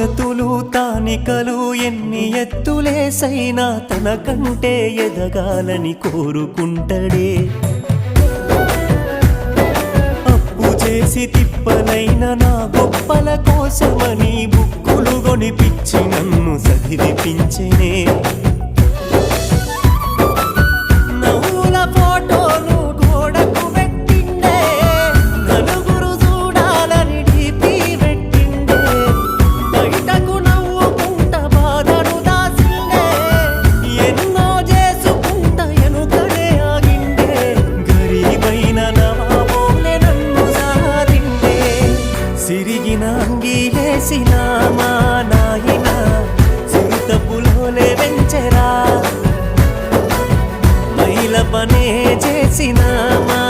తాయతులు తానికలు ఎన్ని ఎత్తులేసైనా తన కంటే ఎదగాలని కోరుకుంటడే. అప్పు చేసి తిప్పలైన నా గొప్పల కోసమని బుక్కులు కొనిపించి నన్ను సదిరిపించనే సిరిగిన అంగీలేసిన మా నాయన సిరుతపులోలే వెంచెరా. మైల పనే చేసినామా